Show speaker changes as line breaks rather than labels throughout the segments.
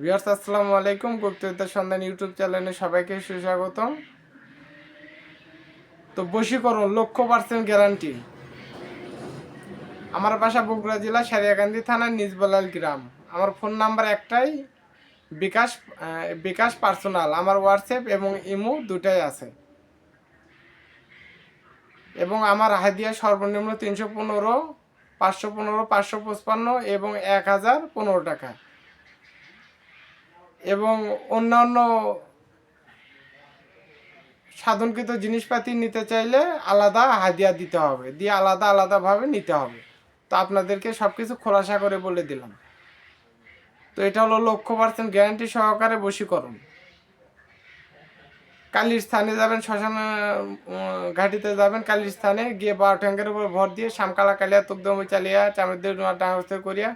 Viewers, আসসালামু আলাইকুম। গুপ্তবিদ্যা সন্ধান ইউটিউব চ্যানেলে সবাইকে সুস্বাগতম। তো বশীকরণ লক্ষ পার্সেন্ট গ্যারান্টি। আমার বাসা বগুড়া জেলা, সারিয়াকান্দি থানার নিজবলাল গ্রাম। আমার ফোন নাম্বার একটাই, বিকাশ বিকাশ পার্সোনাল। আমার হোয়াটসঅ্যাপ এবং ইমো দুটাই আছে। এবং আমার হাদিয়া সর্বনিম্ন তিনশো পনেরো, পাঁচশো পনেরো, পাঁচশো পঁচপান্ন এবং এক হাজার পনেরো টাকা। এবং অন্যান্য সাধনকৃত জিনিসপাতি নিতে চাইলে আলাদা হাদিয়া দিতে হবে। দিয়ে আলাদা আলাদাভাবে নিতে হবে। তো আপনাদেরকে সব কিছু খোলাসা করে বলে দিলাম। তো এটা হলো লক্ষ পার্সেন্ট গ্যারান্টি সহকারে বশীকরণ। কালির স্থানে যাবেন, শ্মশান ঘাটিতে যাবেন, কালির স্থানে গিয়ে বারো ট্যাঙ্কের উপর ভর দিয়ে শামকালা কালিয়া তুকদমি চালিয়া চামড়দের ডাঙস্ত করিয়া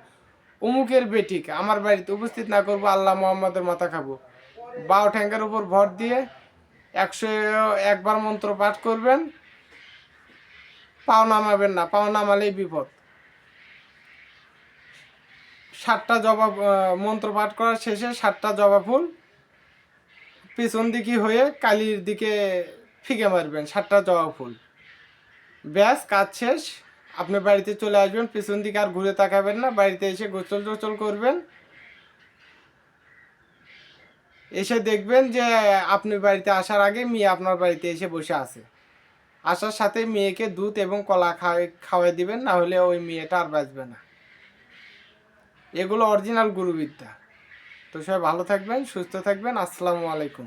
অমুকের বেটিক আমার বাড়িতে উপস্থিত না করব, আল্লাহ মোহাম্মদের মাথা খাব। বারো ট্যাঙ্কের উপর ভর দিয়ে একশো একবার মন্ত্র পাঠ করবেন, পাও নামাবেন না, পাও নামালেই বিপদ। সাতটা জবা মন্ত্র পাঠ করার শেষে সাতটা জবা ফুল পিছন দিকে হয়ে কালির দিকে ফিকে মারবেন, সাতটা জবা ফুল। ব্যাস, কাজ শেষ। আপনি বাড়িতে চলে আসবেন, পিছন দিকে আর ঘুরে তাকাবেন না, বাড়িতে এসে গোসল টোসল করবেন। এসে দেখবেন যে আপনি বাড়িতে আসার আগে মেয়ে আপনার বাড়িতে এসে বসে আছে। আসার সাথে মেয়েকে দুধ এবং কলা খাওয়াই খাওয়াই দিবেন, না হলে ওই মেয়েটা আর বাঁচবে না। এগুলো অরিজিনাল গুরুবিদ্যা। তো সবাই ভালো থাকবেন, সুস্থ থাকবেন, আসসালামু আলাইকুম।